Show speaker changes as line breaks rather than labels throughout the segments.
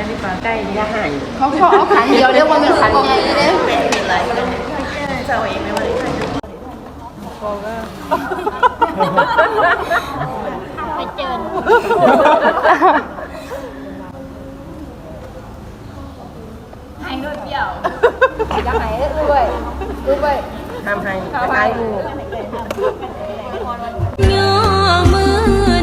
ได้ดีกว่าใกล้ดีหาย
เขาขอเอาขันเดียวเรียกว่าเป็นขันใหญ่เลยเด้อ
เป็นไรจะเอาเองไหมวันนี้ใครจะ
ไปเจอให้ด้วยเปรี้ยวจะให้ด้วยด้วย
ทำให้ตายงู
ย่อมือ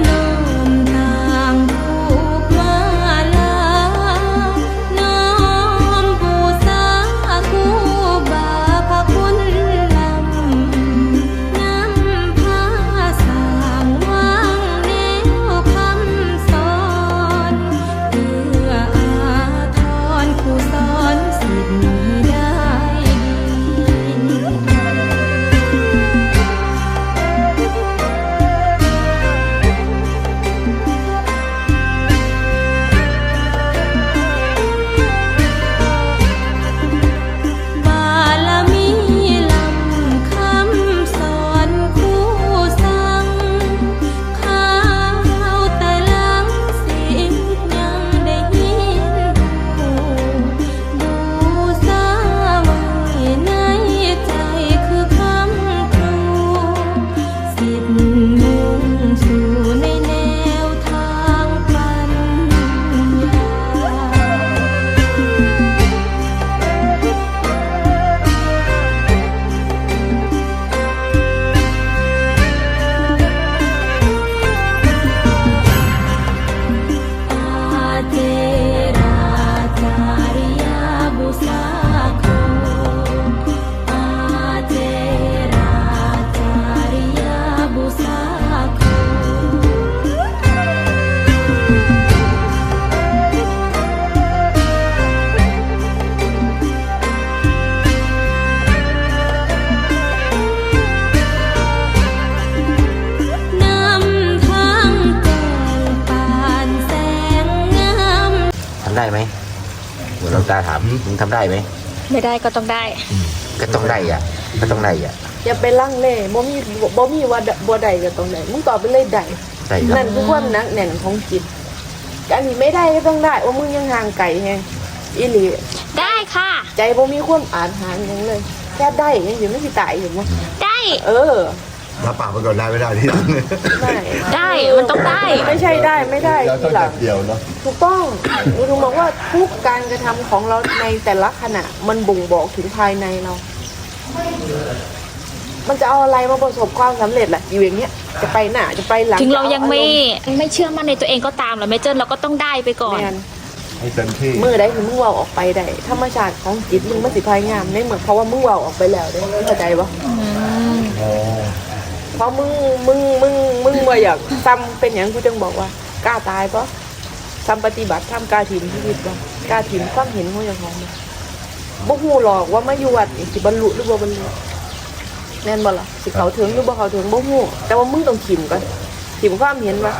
ตา
ถามมึงทำได้ไหม
ไม่ได้ก็ต้องได้
ก็ต้องได้อะ ก็ต้องได้อะ
อย่าไปลังเล่บ่มีบ่มีว่าบ่ใดก็ตรงไหนมึงตอบไปเลยใด
ได้ครับ
นั่นคือความหนักแน่นของจิตอันนี้ไม่ได้ก็ต้องได้ว่ามึงยังห่างไกลแฮงอีหลี
ได้ค่ะ
ใจบ่มีความอาจหารหยังเลย แค่ได้ยังอยู่ไม่สิตายอยู่มั้ง
ได้
เออ
รับปากไปก่อนได้ไม่ได้ที่หลัง
ได้
ได้มันต้องได้
ไม่ใช่ได้ไม่ได้
เราต้
ที
อง
หลั
จั
ง
บเดียวเนาะ
ถูกต้อง หนูถึงบอกว่าทุกการกระทำของเราในแต่ละขณะ มันบ่งบอกถึงภายในเรา มันจะเอาอะไรมาประสบความสำเร็จล่ะ อยู่อย่างเงี้ย จะไปหน้าจะไปหลัง
ถึงเรา
จะอ
ยังไม่
อารณ์
ไม่เชื่อมั่นในตัวเองก็ตามหรอไม่เจนเราก็ต้องได้ไปก่อน
แมน
ให้เต็มที่
มือได้คือมึงเว่าออกไปได้ธรรมชาติของจิตมึงมันสิพายงามในเหมือนเพราะว่ามึงเว่าออกไปแล้วได้เข้าใจปะ
อ๋อ
เพราะมึงมึงมึงมึงว่าอยากซ้ำเป็นอย่างกูจึงบอกว่ากล้าตายปะซ้ำปฏิบัติทำกล้าถิ่นชีวิตปะกล้าถิ่นความเห็นของเจ้าของปะบ่ฮู้หรอกว่ามาอยู่วัดนี่สิบรรลุหรือบ่บรรลุแม่นบ่ล่ะสิเขาถึงหรือบ่เขาถึงบ่ฮู้แต่ว่ามึงต้องถิ่มก่อนถิ่มความเห็นว่า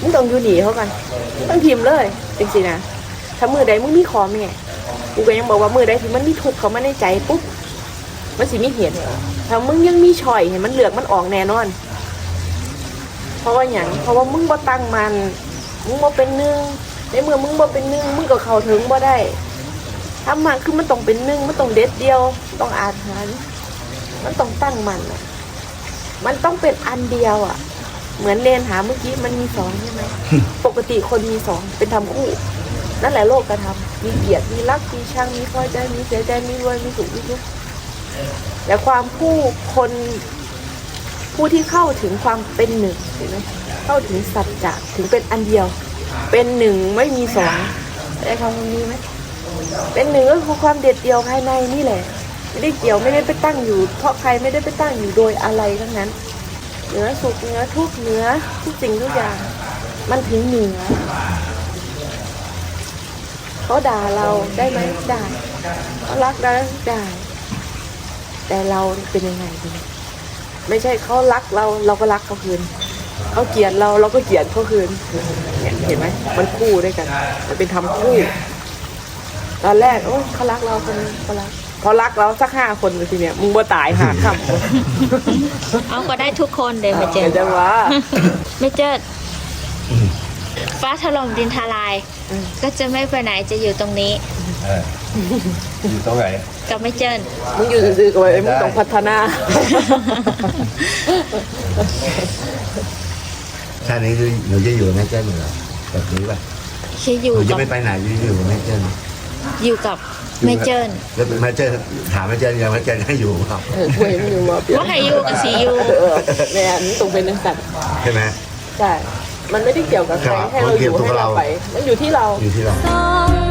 มึงต้องอยู่หนีเขากันต้องถิ่มเลยจริงๆนะถ้ามือใดมึงมีขอแม่กูก็ยังบอกว่ามือใดที่มันมีทุกข์เขามาในใจปุ๊บ มันสิมีเหตุถ้ามึงยังมีชอยเห็นมันเหลือกมันออกแน่นอน เพราะว่าอย่างเพราะว่ามึงบ่ตั้งมัน มึงบ่เป็นหนึ่งในเมื่อมึงบ่เป็นหนึ่งมึงก็เข้าถึงบ่ได้ถ้ามันคือมันต้องเป็นหนึ่งมันต้องเด็ดเดียว ต้องอาหารมันต้องตั้งมันอะมันต้องเป็นอันเดียวอะ เหมือนเรียนหาเมื่อกี้มันมีสองใช่ไหมปกติคนมีสองเป็นทำคู่นั่นแหละโลกกระทำมีเกียรติมีรักมีชังมีพอใจมีเสียใจมีรวยมีสุขมีทุกข์ แต่ความผู้คนผู้ที่เข้าถึงความเป็นหนึ่งเห็นไหมเข้าถึงสัจจะถึงเป็นอันเดียว เป็นหนึ่งไม่มีสองได้คำนี้ไหมเป็นหนึ่งก็คือความเด็ดเดียวภายในนี่แหละ ไม่ได้เกี่ยวไม่ได้ไปตั้งอยู่ เพราะใครไม่ได้ไปตั้งอยู่โดยอะไรทั้งนั้นเหนือสุขเหนือทุกเหนือทุกสิ่งทุกอย่าง มันถึงเหนือเขาด่าเราได้ไหมได้เขารักเราได้ แต่เราเป็นยังไงดีไม่ใช่เขารักเราเราก็รักเขาคืนเขาเกลียดเราเราก็เกลียดเขาคืนเนี่ยเห็นไหมมันคู่ด้วยกันมันเป็นทำคู่ตอนแรกโอ้ยเขารักเราคนนี้เขารักเขารักเราสักห้าคนเลยทีเนี้ยมึงบ่ตายหาคำ
เอาก็ได้ทุกคนเดี๋ยวไม่เจ
เห็
น
นจังวะ
ไม่เจน
ฟ้าถล่มดินทลาย ก็จะไม่ไปไหนจะอยู่ตรงนี้
เอออยู่ตรงไหน
กับไม่เจิ้น
มึงอยู่ซื่อๆกับไอ้มึงต้องพัฒนา
ชาตินี้คือหนูจะอยู่แม่เจ้าเหรอแบบนี้ป่ะ
จะอ
ห
ยู่
นูจะ
กับ
ไม่ไปไหนจะอยู่กับแม่เจ้า
อยู่กับไม่เจิ้น
แล้วแม่เจ้าถามแม่เจ้ายังแม่เจ้าให้อยู่เปล่า
เออกูเห็นมึงอยู่มาเปลี่ยน
ว่าให้อยู่กับสีอยู่
เออแม่มึงต้องเป็นนักสัตว์
ใช่ไหม
ใช่ มันไม่ได้เกี่ยวกับใคร
ครับ
ให้เราอยู่
มันเกี่ยวกับ
ให้เรา
เรา
ไป มันอยู่ที่เรา
อยู่ที่เรา
สอง